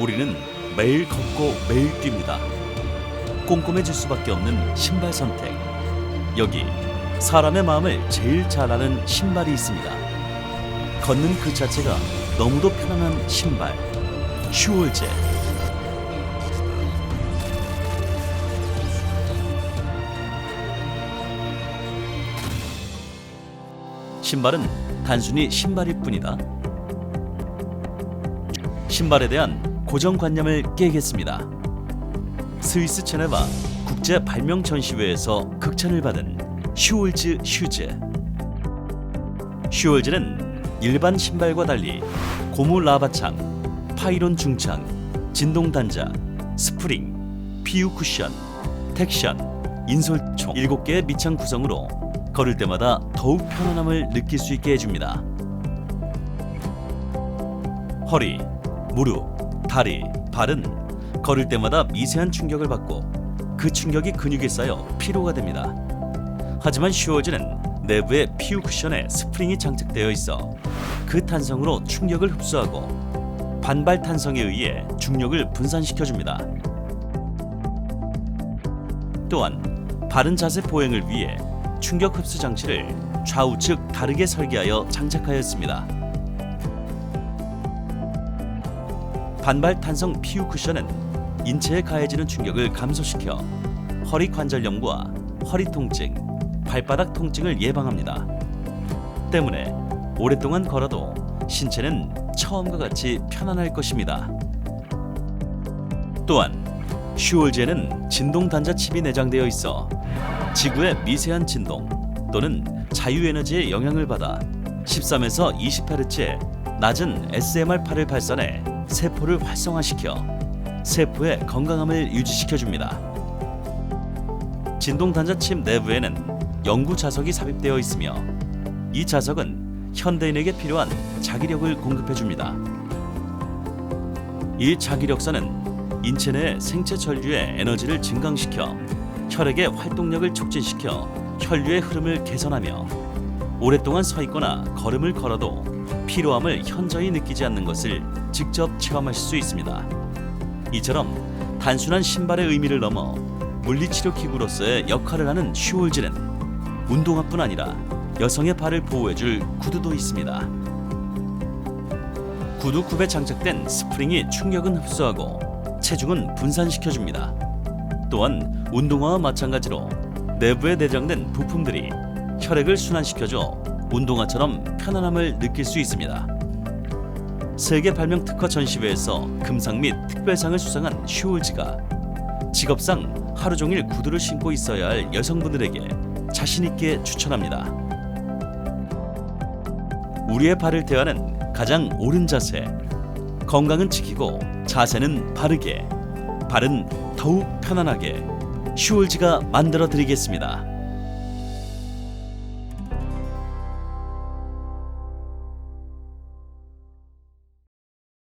우리는 매일 걷고 매일 뜁니다. 꼼꼼해질 수밖에 없는 신발 선택. 여기 사람의 마음을 제일 잘 아는 신발이 있습니다. 걷는 그 자체가 너무도 편안한 신발. 슈월제. 신발은 단순히 신발일 뿐이다. 신발에 대한 고정관념을 깨겠습니다. 스위스 체네바 국제 발명 전시회에서 극찬을 받은 슈월즈 슈즈. 슈월즈는 일반 신발과 달리 고무 라바창, 파이론 중창, 진동 단자, 스프링, PU 쿠션, 텍션, 인솔 총 7개의 밑창 구성으로 걸을 때마다 더욱 편안함을 느낄 수 있게 해줍니다. 허리, 무릎, 다리, 발은 걸을 때마다 미세한 충격을 받고 그 충격이 근육에 쌓여 피로가 됩니다. 하지만 슈어즈는 내부에 피우 쿠션에 스프링이 장착되어 있어 그 탄성으로 충격을 흡수하고 반발 탄성에 의해 중력을 분산시켜 줍니다. 또한 바른 자세 보행을 위해 충격 흡수 장치를 좌우측 다르게 설계하여 장착하였습니다. 반발 탄성 피우 쿠션은 인체에 가해지는 충격을 감소시켜 허리 관절염과 허리 통증, 발바닥 통증을 예방합니다. 때문에 오랫동안 걸어도 신체는 처음과 같이 편안할 것입니다. 또한 슈올제는 진동 단자 칩이 내장되어 있어 지구의 미세한 진동 또는 자유 에너지의 영향을 받아 13에서 20Hz의 낮은 SMR8을 발산해 세포를 활성화시켜 세포의 건강함을 유지시켜 줍니다. 진동 단자 칩 내부에는 연구 자석이 삽입되어 있으며 이 자석은 현대인에게 필요한 자기력을 공급해 줍니다. 이 자기력선은 인체 내 생체 전류의 에너지를 증강시켜 혈액의 활동력을 촉진시켜 혈류의 흐름을 개선하며 오랫동안 서 있거나 걸음을 걸어도 피로함을 현저히 느끼지 않는 것을 직접 체험하실 수 있습니다. 이처럼 단순한 신발의 의미를 넘어 물리치료 기구로서의 역할을 하는 슈올즈는 운동화뿐 아니라 여성의 발을 보호해줄 구두도 있습니다. 구두 굽에 장착된 스프링이 충격은 흡수하고 체중은 분산시켜줍니다. 또한 운동화와 마찬가지로 내부에 내장된 부품들이 혈액을 순환시켜줘 운동화처럼 편안함을 느낄 수 있습니다. 세계 발명 특허 전시회에서 금상 및 특별상을 수상한 슈올즈가 직업상 하루 종일 구두를 신고 있어야 할 여성분들에게 자신 있게 추천합니다. 우리의 발을 대하는 가장 옳은 자세. 건강은 지키고 자세는 바르게. 발은 더욱 편안하게. 슈올즈가 만들어 드리겠습니다.